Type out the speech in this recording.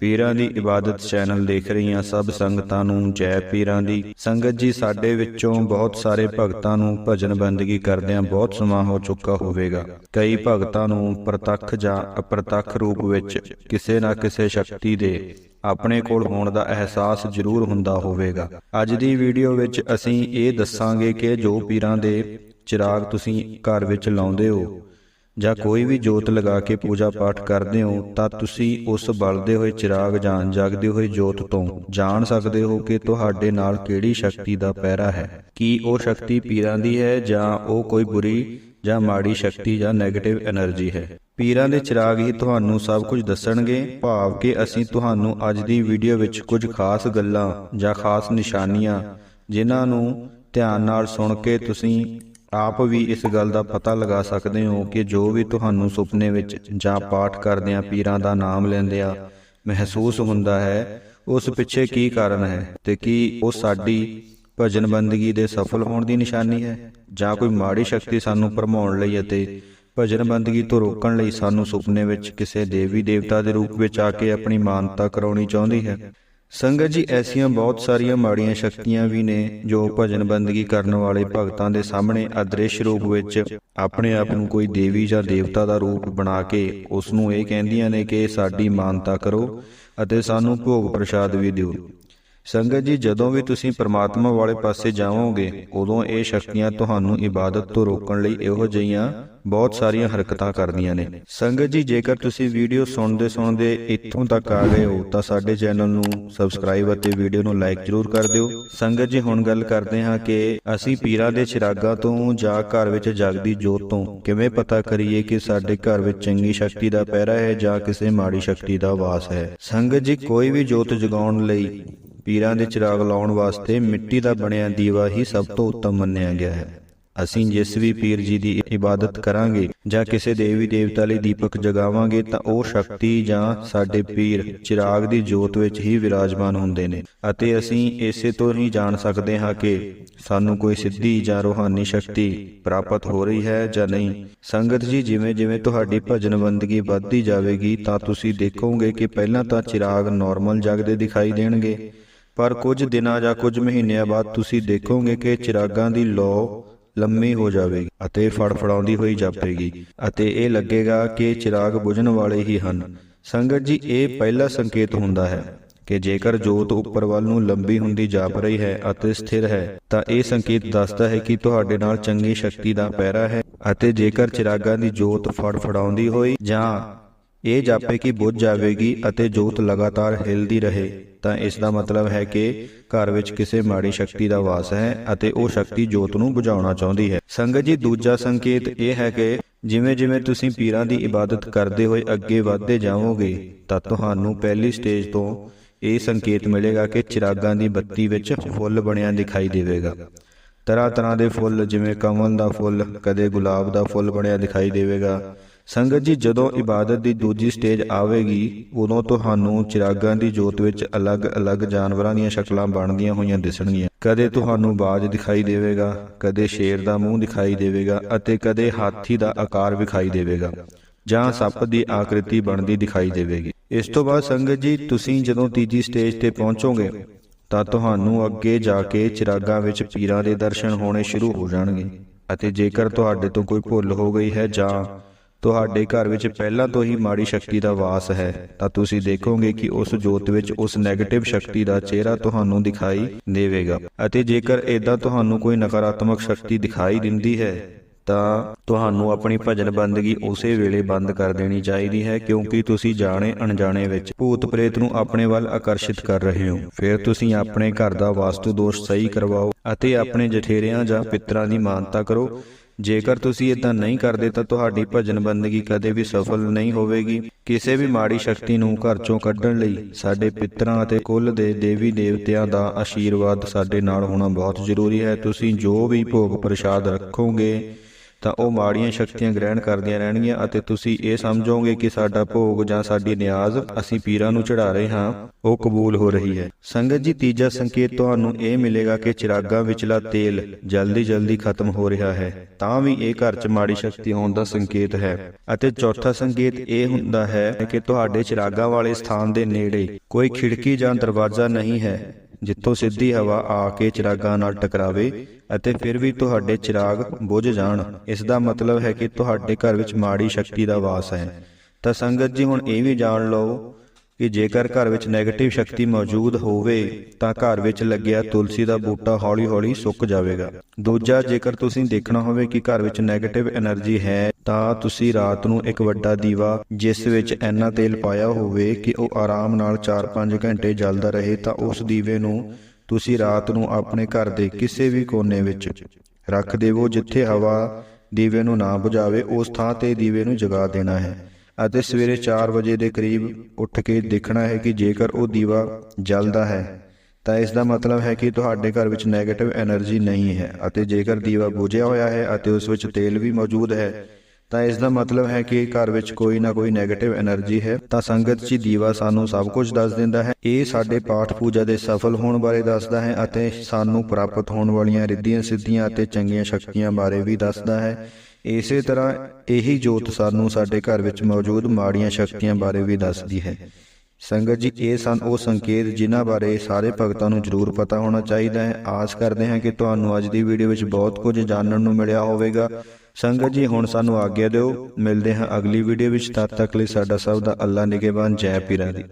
ਪੀਰਾਂ ਦੀ ਇਬਾਦਤ ਚੈਨਲ ਦੇਖ ਰਹੀਆਂ ਸਭ ਸੰਗਤਾਂ ਨੂੰ ਜੈ ਪੀਰਾਂ ਦੀ। ਸੰਗਤ ਜੀ, ਸਾਡੇ ਵਿੱਚੋਂ ਬਹੁਤ ਸਾਰੇ ਭਗਤਾਂ ਨੂੰ ਭਜਨ ਬੰਦਗੀ ਕਰਦਿਆਂ ਬਹੁਤ ਸਮਾਂ ਹੋ ਚੁੱਕਾ ਹੋਵੇਗਾ। ਕਈ ਭਗਤਾਂ ਨੂੰ ਪ੍ਰਤੱਖ ਜਾਂ ਅਪ੍ਰਤੱਖ ਰੂਪ ਵਿੱਚ ਕਿਸੇ ਨਾ ਕਿਸੇ ਸ਼ਕਤੀ ਦੇ ਆਪਣੇ ਕੋਲ ਹੋਣ ਦਾ ਅਹਿਸਾਸ ਜ਼ਰੂਰ ਹੁੰਦਾ ਹੋਵੇਗਾ। ਅੱਜ ਦੀ ਵੀਡੀਓ ਵਿੱਚ ਅਸੀਂ ਇਹ ਦੱਸਾਂਗੇ ਕਿ ਜੋ ਪੀਰਾਂ ਦੇ ਚਿਰਾਗ ਤੁਸੀਂ ਘਰ ਵਿੱਚ ਲਾਉਂਦੇ ਹੋ ਜਾਂ ਕੋਈ ਵੀ ਜੋਤ ਲਗਾ ਕੇ ਪੂਜਾ ਪਾਠ ਕਰਦੇ ਹੋ ਤਾਂ ਤੁਸੀਂ ਉਸ ਬਲਦੇ ਹੋਏ ਚਿਰਾਗ ਜਾਂ ਜਗਦੇ ਹੋਏ ਜੋਤ ਤੋਂ ਜਾਣ ਸਕਦੇ ਹੋ ਕਿ ਤੁਹਾਡੇ ਨਾਲ ਕਿਹੜੀ ਸ਼ਕਤੀ ਦਾ ਪਹਿਰਾ ਹੈ? ਕੀ ਉਹ ਸ਼ਕਤੀ ਪੀਰਾਂ ਦੀ ਹੈ ਜਾਂ ਉਹ ਕੋਈ ਬੁਰੀ ਜਾਂ ਮਾੜੀ ਸ਼ਕਤੀ ਜਾਂ ਨੈਗੇਟਿਵ એનર્ਜੀ ਹੈ? ਪੀਰਾਂ ਦੇ ਚਿਰਾਗ ਹੀ ਤੁਹਾਨੂੰ ਸਭ ਕੁਝ ਦੱਸਣਗੇ ਭਾਵ ਕਿ ਅਸੀਂ ਤੁਹਾਨੂੰ ਅੱਜ ਦੀ ਵੀਡੀਓ ਵਿੱਚ ਕੁਝ ਖਾਸ ਗੱਲਾਂ ਜਾਂ ਖਾਸ ਨਿਸ਼ਾਨੀਆਂ ਜਿਨ੍ਹਾਂ ਨੂੰ ਧਿਆਨ ਨਾਲ ਸੁਣ ਕੇ ਤੁਸੀਂ ਆਪ ਵੀ ਇਸ ਗੱਲ ਦਾ ਪਤਾ ਲਗਾ ਸਕਦੇ ਹੋ ਕਿ ਜੋ ਵੀ ਤੁਹਾਨੂੰ ਸੁਪਨੇ ਵਿੱਚ ਜਾਂ ਪਾਠ ਕਰਦਿਆਂ ਪੀਰਾਂ ਦਾ ਨਾਮ ਲੈਂਦਿਆਂ ਮਹਿਸੂਸ ਹੁੰਦਾ ਹੈ, ਉਸ ਪਿੱਛੇ ਕੀ ਕਾਰਨ ਹੈ ਤੇ ਕੀ ਉਹ ਸਾਡੀ ਭਜਨ ਬੰਦਗੀ ਦੇ ਸਫਲ ਹੋਣ ਦੀ ਨਿਸ਼ਾਨੀ ਹੈ? ਜਾਂ ਕੋਈ ਮਾੜੀ ਸ਼ਕਤੀ ਸਾਨੂੰ ਭਰਮਾਉਣ ਲਈ ਅਤੇ ਭਜਨ ਬੰਦਗੀ ਤੋਂ ਰੋਕਣ ਲਈ ਸਾਨੂੰ ਸੁਪਨੇ ਵਿੱਚ ਕਿਸੇ ਦੇਵੀ ਦੇਵਤਾ ਦੇ ਰੂਪ ਵਿੱਚ ਆ ਕੇ ਆਪਣੀ ਮਾਨਤਾ ਕਰਾਉਣੀ ਚਾਹੁੰਦੀ ਹੈ? ਸੰਗਤ ਜੀ, ਐਸੀਆਂ ਬਹੁਤ ਸਾਰੀਆਂ ਮਾੜੀਆਂ ਸ਼ਕਤੀਆਂ ਵੀ ਨੇ ਜੋ ਭਜਨ ਬੰਦਗੀ ਕਰਨ ਵਾਲੇ ਭਗਤਾਂ ਦੇ ਸਾਹਮਣੇ ਅਦ੍ਰਿਸ਼ ਰੂਪ ਵਿੱਚ ਆਪਣੇ ਆਪ ਨੂੰ ਕੋਈ ਦੇਵੀ ਜਾਂ ਦੇਵਤਾ ਦਾ ਰੂਪ ਬਣਾ ਕੇ ਉਸ ਨੂੰ ਇਹ ਕਹਿੰਦੀਆਂ ਨੇ ਕਿ ਸਾਡੀ ਮਾਨਤਾ ਕਰੋ ਅਤੇ ਸਾਨੂੰ ਭੋਗ ਪ੍ਰਸ਼ਾਦ ਵੀ ਦਿਓ। ਸੰਗਤ ਜੀ, ਜਦੋਂ ਵੀ ਤੁਸੀਂ ਪਰਮਾਤਮਾ ਵਾਲੇ ਪਾਸੇ ਜਾਵੋਗੇ, ਉਦੋਂ ਇਹ ਸ਼ਕਤੀਆਂ ਤੁਹਾਨੂੰ ਇਬਾਦਤ ਤੋਂ ਰੋਕਣ ਲਈ ਇਹੋ ਜਿਹੀਆਂ ਬਹੁਤ ਸਾਰੀਆਂ ਹਰਕਤਾਂ ਕਰਦੀਆਂ ਨੇ। ਸੰਗਤ ਜੀ, ਜੇਕਰ ਤੁਸੀਂ ਵੀਡੀਓ ਸੁਣਦੇ ਸੁਣਦੇ ਇੱਥੋਂ ਤੱਕ ਆ ਗਏ ਹੋ, ਤਾਂ ਸਾਡੇ ਚੈਨਲ ਨੂੰ ਸਬਸਕ੍ਰਾਈਬ ਅਤੇ ਵੀਡੀਓ ਨੂੰ ਲਾਈਕ ਜ਼ਰੂਰ ਕਰ ਦਿਓ। ਸੰਗਤ ਜੀ, ਹੁਣ ਗੱਲ ਕਰਦੇ ਹਾਂ ਕਿ ਅਸੀਂ ਪੀਰਾਂ ਦੇ ਚਿਰਾਗਾਂ ਤੋਂ ਜਾਂ ਘਰ ਵਿੱਚ ਜਗਦੀ ਜੋਤ ਤੋਂ ਕਿਵੇਂ ਪਤਾ ਕਰੀਏ ਕਿ ਸਾਡੇ ਘਰ ਵਿੱਚ ਚੰਗੀ ਸ਼ਕਤੀ ਦਾ ਪਹਿਰਾ ਹੈ ਜਾਂ ਕਿਸੇ ਮਾੜੀ ਸ਼ਕਤੀ ਦਾ ਵਾਸ ਹੈ। ਸੰਗਤ ਜੀ, ਕੋਈ ਵੀ ਜੋਤ ਜਗਾਉਣ ਲਈ ਪੀਰਾਂ ਦੇ ਚਿਰਾਗ ਲਾਉਣ ਵਾਸਤੇ ਮਿੱਟੀ ਦਾ ਬਣਿਆ ਦੀਵਾ ਹੀ ਸਭ ਤੋਂ ਉੱਤਮ ਮੰਨਿਆ ਗਿਆ ਹੈ। ਅਸੀਂ ਜਿਸ ਵੀ ਪੀਰ ਜੀ ਦੀ ਇਬਾਦਤ ਕਰਾਂਗੇ ਜਾਂ ਕਿਸੇ ਦੇਵੀ ਦੇਵਤਾ ਲਈ ਦੀਪਕ ਜਗਾਵਾਂਗੇ ਤਾਂ ਉਹ ਸ਼ਕਤੀ ਜਾਂ ਸਾਡੇ ਪੀਰ ਚਿਰਾਗ ਦੀ ਜੋਤ ਵਿੱਚ ਹੀ ਵਿਰਾਜਮਾਨ ਹੁੰਦੇ ਨੇ ਅਤੇ ਅਸੀਂ ਇਸੇ ਤੋਂ ਹੀ ਜਾਣ ਸਕਦੇ ਹਾਂ ਕਿ ਸਾਨੂੰ ਕੋਈ ਸਿੱਧੀ ਜਾਂ ਰੋਹਾਨੀ ਸ਼ਕਤੀ ਪ੍ਰਾਪਤ ਹੋ ਰਹੀ ਹੈ ਜਾਂ ਨਹੀਂ। ਸੰਗਤ ਜੀ, ਜਿਵੇਂ ਜਿਵੇਂ ਤੁਹਾਡੀ ਭਜਨ ਬੰਦਗੀ ਵੱਧਦੀ ਜਾਵੇਗੀ ਤਾਂ ਤੁਸੀਂ ਦੇਖੋਗੇ ਕਿ ਪਹਿਲਾਂ ਤਾਂ ਚਿਰਾਗ ਨਾਰਮਲ ਜਗਦੇ ਦਿਖਾਈ ਦੇਣਗੇ। ਪਰ ਕੁਝ ਦਿਨਾਂ ਜਾਂ ਕੁਝ ਮਹੀਨਿਆਂ ਬਾਅਦ ਤੁਸੀਂ ਦੇਖੋਗੇ ਕਿ ਚਿਰਾਗਾਂ ਦੀ ਲੋ ਲੰਮੀ ਹੋ ਜਾਵੇਗੀ ਅਤੇ ਫੜਫੜਾਉਂਦੀ ਹੋਈ ਜਾਪੇਗੀ ਅਤੇ ਇਹ ਲੱਗੇਗਾ ਕਿ ਚਿਰਾਗ ਬੁਝਣ ਵਾਲੇ ਹੀ ਹਨ। ਸੰਗਤ ਜੀ, ਇਹ ਪਹਿਲਾ ਸੰਕੇਤ ਹੁੰਦਾ ਹੈ ਕਿ ਜੇਕਰ ਜੋਤ ਉੱਪਰ ਵੱਲ ਨੂੰ ਲੰਬੀ ਹੁੰਦੀ ਜਾਪ ਰਹੀ ਹੈ ਅਤੇ ਸਥਿਰ ਹੈ, ਤਾਂ ਇਹ ਸੰਕੇਤ ਦੱਸਦਾ ਹੈ ਕਿ ਤੁਹਾਡੇ ਨਾਲ ਚੰਗੀ ਸ਼ਕਤੀ ਦਾ ਪਹਿਰਾ ਹੈ ਅਤੇ ਜੇਕਰ ਚਿਰਾਗਾਂ ਦੀ ਜੋਤ ਫੜਫੜਾਉਂਦੀ ਹੋਈ ਜਾਂ ਇਹ ਜਾਪੇ ਕਿ ਬੁੱਝ ਜਾਵੇਗੀ ਅਤੇ ਜੋਤ ਲਗਾਤਾਰ ਹਿਲਦੀ ਰਹੇ, ਤਾਂ ਇਸ ਦਾ ਮਤਲਬ ਹੈ ਕਿ ਘਰ ਵਿੱਚ ਕਿਸੇ ਮਾੜੀ ਸ਼ਕਤੀ ਦਾ ਵਾਸ ਹੈ ਅਤੇ ਉਹ ਸ਼ਕਤੀ ਜੋਤ ਨੂੰ ਬੁਝਾਉਣਾ ਚਾਹੁੰਦੀ ਹੈ। ਸੰਗਤ ਜੀ, ਦੂਜਾ ਸੰਕੇਤ ਇਹ ਹੈ ਕਿ ਜਿਵੇਂ ਜਿਵੇਂ ਤੁਸੀਂ ਪੀਰਾਂ ਦੀ ਇਬਾਦਤ ਕਰਦੇ ਹੋਏ ਅੱਗੇ ਵਧਦੇ ਜਾਵੋਗੇ, ਤਾਂ ਤੁਹਾਨੂੰ ਪਹਿਲੀ ਸਟੇਜ ਤੋਂ ਇਹ ਸੰਕੇਤ ਮਿਲੇਗਾ ਕਿ ਚਿਰਾਗਾਂ ਦੀ ਬੱਤੀ ਵਿੱਚ ਫੁੱਲ ਬਣਿਆ ਦਿਖਾਈ ਦੇਵੇਗਾ। ਤਰ੍ਹਾਂ ਤਰ੍ਹਾਂ ਦੇ ਫੁੱਲ ਜਿਵੇਂ ਕਮਲ ਦਾ ਫੁੱਲ, ਕਦੇ ਗੁਲਾਬ ਦਾ ਫੁੱਲ ਬਣਿਆ ਦਿਖਾਈ ਦੇਵੇਗਾ ਸੰਗਤ ਜੀ, ਜਦੋਂ ਇਬਾਦਤ ਦੀ ਦੂਜੀ ਸਟੇਜ ਆਵੇਗੀ, ਉਦੋਂ ਤੁਹਾਨੂੰ ਚਿਰਾਗਾਂ ਦੀ ਜੋਤ ਵਿੱਚ ਅਲੱਗ-ਅਲੱਗ ਜਾਨਵਰਾਂ ਦੀਆਂ ਸ਼ਕਲਾਂ ਬਣਦੀਆਂ ਹੋਈਆਂ ਦਿਸਣਗੀਆਂ। ਕਦੇ ਤੁਹਾਨੂੰ ਬਾਜ ਦਿਖਾਈ ਦੇਵੇਗਾ, ਕਦੇ ਸ਼ੇਰ ਦਾ ਮੂੰਹ ਦਿਖਾਈ ਦੇਵੇਗਾ ਅਤੇ ਕਦੇ ਹਾਥੀ ਦਾ ਆਕਾਰ ਵਿਖਾਈ ਦੇਵੇਗਾ, ਜਾਂ ਸੱਪ ਦੀ ਆਕ੍ਰਿਤੀ ਬਣਦੀ ਦਿਖਾਈ ਦੇਵੇਗੀ। ਇਸ ਤੋਂ ਬਾਅਦ ਸੰਗਤ ਜੀ, ਤੁਸੀਂ ਜਦੋਂ ਤੀਜੀ ਸਟੇਜ ਤੇ ਪਹੁੰਚੋਗੇ, ਤਾਂ ਤੁਹਾਨੂੰ ਅੱਗੇ ਜਾ ਕੇ ਚਿਰਾਗਾਂ ਵਿੱਚ ਪੀਰਾਂ ਦੇ ਦਰਸ਼ਨ ਹੋਣੇ ਸ਼ੁਰੂ ਹੋ ਜਾਣਗੇ ਅਤੇ ਜੇਕਰ ਤੁਹਾਡੇ ਤੋਂ ਕੋਈ ਭੁੱਲ ਹੋ ਗਈ ਹੈ ਜਾਂ ਤੁਹਾਡੇ ਘਰ ਵਿੱਚ ਪਹਿਲਾਂ ਤੋਂ ਹੀ ਮਾੜੀ ਸ਼ਕਤੀ ਦਾ ਵਾਸ ਹੈ। ਤਾਂ ਤੁਸੀਂ ਦੇਖੋਗੇ ਕਿ ਉਸ ਜੋਤ ਵਿੱਚ ਉਸ 네ਗੇਟਿਵ ਸ਼ਕਤੀ ਦਾ ਚਿਹਰਾ ਤੁਹਾਨੂੰ ਦਿਖਾਈ ਦੇਵੇਗਾ। ਅਤੇ ਜੇਕਰ ਇਦਾਂ ਤੁਹਾਨੂੰ ਕੋਈ ਨਕਾਰਾਤਮਕ ਸ਼ਕਤੀ ਦਿਖਾਈ ਦਿੰਦੀ ਹੈ, ਤਾਂ ਤੁਹਾਨੂੰ ਆਪਣੀ ਭਜਨ ਬੰਦਗੀ ਉਸੇ ਵੇਲੇ ਬੰਦ ਕਰ ਦੇਣੀ ਚਾਹੀਦੀ ਹੈ, ਕਿਉਂਕਿ ਤੁਸੀਂ ਜਾਣੇ ਅਣਜਾਣੇ ਵਿੱਚ ਭੂਤ ਪ੍ਰੇਤ ਨੂੰ ਆਪਣੇ ਵੱਲ ਆਕਰਸ਼ਿਤ ਕਰ ਰਹੇ ਹੋ। ਫਿਰ ਤੁਸੀਂ ਆਪਣੇ ਘਰ ਦਾ ਵਾਸਤੂ ਦੋਸ਼ ਸਹੀ ਕਰਵਾਓ ਅਤੇ ਆਪਣੇ ਜਠੇਰਿਆਂ ਜਾਂ ਪਿੱਤਰਾਂ ਦੀ ਮਾਨਤਾ ਕਰੋ। ਜੇਕਰ ਤੁਸੀਂ ਇਦਾਂ ਨਹੀਂ ਕਰਦੇ ਤਾਂ ਤੁਹਾਡੀ ਭਜਨ ਬੰਦਗੀ ਕਦੇ ਵੀ ਸਫਲ ਨਹੀਂ ਹੋਵੇਗੀ। ਕਿਸੇ ਵੀ ਮਾੜੀ ਸ਼ਕਤੀ ਨੂੰ ਘਰ ਚੋਂ ਕੱਢਣ ਲਈ ਸਾਡੇ ਪਿੱਤਰਾਂ ਅਤੇ ਕੁੱਲ ਦੇ ਦੇਵੀ ਦੇਵਤਿਆਂ ਦਾ ਆਸ਼ੀਰਵਾਦ ਸਾਡੇ ਨਾਲ ਹੋਣਾ ਬਹੁਤ ਜ਼ਰੂਰੀ ਹੈ। ਤੁਸੀਂ ਜੋ ਵੀ ਭੋਗ ਪ੍ਰਸ਼ਾਦ ਰੱਖੋਗੇ ਤਾਂ ਉਹ ਮਾੜੀਆਂ ਸ਼ਕਤੀਆਂ ਗ੍ਰਹਿਣ ਕਰਦੀਆਂ ਰਹਿਣਗੀਆਂ ਅਤੇ ਤੁਸੀਂ ਇਹ ਸਮਝੋਗੇ ਕਿ ਸਾਡਾ ਭੋਗ ਜਾਂ ਸਾਡੀ ਨਿਆਜ਼ ਅਸੀਂ ਪੀਰਾਂ ਨੂੰ ਚੜਾ ਰਹੇ ਹਾਂ, ਉਹ ਕਬੂਲ ਹੋ ਰਹੀ ਹੈ। ਸੰਗਤ ਜੀ, ਤੀਜਾ ਸੰਕੇਤ ਤੁਹਾਨੂੰ ਇਹ ਮਿਲੇਗਾ ਕਿ ਚਿਰਾਗਾਂ ਵਿਚਲਾ ਤੇਲ ਜਲਦੀ ਜਲਦੀ ਖਤਮ ਹੋ ਰਿਹਾ ਹੈ, ਤਾਂ ਵੀ ਇਹ ਘਰ 'ਚ ਮਾੜੀ ਸ਼ਕਤੀ ਹੋਣ ਦਾ ਸੰਕੇਤ ਹੈ। ਅਤੇ ਚੌਥਾ ਸੰਕੇਤ ਇਹ ਹੁੰਦਾ ਹੈ ਕਿ ਤੁਹਾਡੇ ਚਿਰਾਗਾਂ ਵਾਲੇ ਸਥਾਨ ਦੇ ਨੇੜੇ ਕੋਈ ਖਿੜਕੀ ਜਾਂ ਦਰਵਾਜ਼ਾ ਨਹੀਂ ਹੈ। ਜਿੱਥੋਂ ਸਿੱਧੀ ਹਵਾ ਆ ਕੇ ਚਿਰਾਗਾਂ ਨਾਲ ਟਕਰਾਵੇ ਅਤੇ ਫਿਰ ਵੀ ਤੁਹਾਡੇ ਚਿਰਾਗ ਬੁਝ ਜਾਣ। ਇਸ ਦਾ ਮਤਲਬ ਹੈ ਕਿ ਤੁਹਾਡੇ ਘਰ ਵਿੱਚ ਮਾੜੀ ਸ਼ਕਤੀ ਦਾ ਵਾਸ ਹੈ। ਤਾਂ ਸੰਗਤ ਜੀ ਹੁਣ ਇਹ ਵੀ ਜਾਣ ਲਓ ਕਿ ਜੇਕਰ ਘਰ ਵਿੱਚ ਨੈਗੇਟਿਵ ਸ਼ਕਤੀ ਮੌਜੂਦ ਹੋਵੇ, ਤਾਂ ਘਰ ਵਿੱਚ ਲੱਗਿਆ ਤੁਲਸੀ ਦਾ ਬੂਟਾ ਹੌਲੀ-ਹੌਲੀ ਸੁੱਕ ਜਾਵੇਗਾ। ਦੂਜਾ, ਜੇਕਰ ਤੁਸੀਂ ਦੇਖਣਾ ਹੋਵੇ ਕਿ ਘਰ ਵਿੱਚ ਨੈਗੇਟਿਵ એનર્ਜੀ ਹੈ, ਤਾਂ ਤੁਸੀਂ ਰਾਤ ਨੂੰ ਇੱਕ ਵੱਡਾ ਦੀਵਾ, ਜਿਸ ਵਿੱਚ ਐਨਾ ਤੇਲ ਪਾਇਆ ਹੋਵੇ ਕਿ ਉਹ ਆਰਾਮ ਨਾਲ 4-5 ਘੰਟੇ ਜਲਦਾ ਰਹੇ, ਤਾਂ ਉਸ ਦੀਵੇ ਨੂੰ ਤੁਸੀਂ ਰਾਤ ਨੂੰ ਆਪਣੇ ਘਰ ਦੇ ਕਿਸੇ ਵੀ ਕੋਨੇ ਵਿੱਚ ਰੱਖ ਦੇਵੋ, ਜਿੱਥੇ ਹਵਾ ਦੀਵੇ ਨੂੰ ਨਾ ਬੁਝਾਵੇ, ਉਸ ਥਾਂ ਤੇ ਦੀਵੇ ਨੂੰ ਜਗਾ ਦੇਣਾ ਹੈ। ਅਤੇ ਸਵੇਰੇ 4 ਵਜੇ ਦੇ ਕਰੀਬ ਉੱਠ ਕੇ ਦੇਖਣਾ ਹੈ ਕਿ ਜੇਕਰ ਉਹ ਦੀਵਾ ਜਲਦਾ ਹੈ, ਤਾਂ ਇਸ ਦਾ ਮਤਲਬ ਹੈ ਕਿ ਤੁਹਾਡੇ ਘਰ ਵਿੱਚ 네ਗੇਟਿਵ એનર્ਜੀ ਨਹੀਂ ਹੈ ਅਤੇ ਜੇਕਰ ਦੀਵਾ ਬੁਝਿਆ ਹੋਇਆ ਹੈ ਅਤੇ ਉਸ ਵਿੱਚ ਤੇਲ ਵੀ ਮੌਜੂਦ ਹੈ ਤਾਂ ਇਸ ਦਾ ਮਤਲਬ ਹੈ ਕਿ ਘਰ ਵਿੱਚ ਕੋਈ ਨਾ ਕੋਈ ਨੈਗੇਟਿਵ એનર્ਜੀ ਹੈ, ਤਾਂ ਸੰਗਤ ਜੀ ਦੀਵਾ ਸਾਨੂੰ ਸਭ ਕੁਝ ਦੱਸ ਦਿੰਦਾ ਹੈ। ਇਹ ਸਾਡੇ ਪਾਠ ਪੂਜਾ ਦੇ ਸਫਲ ਹੋਣ ਬਾਰੇ ਦੱਸਦਾ ਹੈ ਅਤੇ ਸਾਨੂੰ ਪ੍ਰਾਪਤ ਹੋਣ ਵਾਲੀਆਂ ਰਿੱਧੀਆਂ ਸਿੱਧੀਆਂ ਅਤੇ ਚੰਗੀਆਂ ਸ਼ਕਤੀਆਂ ਬਾਰੇ ਵੀ ਦੱਸਦਾ ਹੈ। ਇਸੇ ਤਰ੍ਹਾਂ ਇਹੀ ਜੋਤ ਸਾਨੂੰ ਸਾਡੇ ਘਰ ਵਿੱਚ ਮੌਜੂਦ ਮਾੜੀਆਂ ਸ਼ਕਤੀਆਂ ਬਾਰੇ ਵੀ ਦੱਸਦੀ ਹੈ। ਸੰਗਤ ਜੀ, ਇਹ ਸਨ ਉਹ ਸੰਕੇਤ ਜਿਨ੍ਹਾਂ ਬਾਰੇ ਸਾਰੇ ਭਗਤਾਂ ਨੂੰ ਜ਼ਰੂਰ ਪਤਾ ਹੋਣਾ ਚਾਹੀਦਾ ਹੈ। ਆਸ ਕਰਦੇ ਹਾਂ ਕਿ ਤੁਹਾਨੂੰ ਅੱਜ ਦੀ ਵੀਡੀਓ ਵਿੱਚ ਬਹੁਤ ਕੁਝ ਜਾਣਨ ਨੂੰ ਮਿਲਿਆ ਹੋਵੇਗਾ। ਸੰਗਤ ਜੀ, ਹੁਣ ਸਾਨੂੰ ਆਗਿਆ ਦਿਓ। ਮਿਲਦੇ ਹਾਂ ਅਗਲੀ ਵੀਡੀਓ ਵਿੱਚ। ਤਦ ਤੱਕ ਲਈ ਸਾਡਾ ਸਭ ਦਾ ਅੱਲਾ ਨਿਗਹਿਬਾਨ। ਜੈ ਪੀਰਾਂ ਦੀ।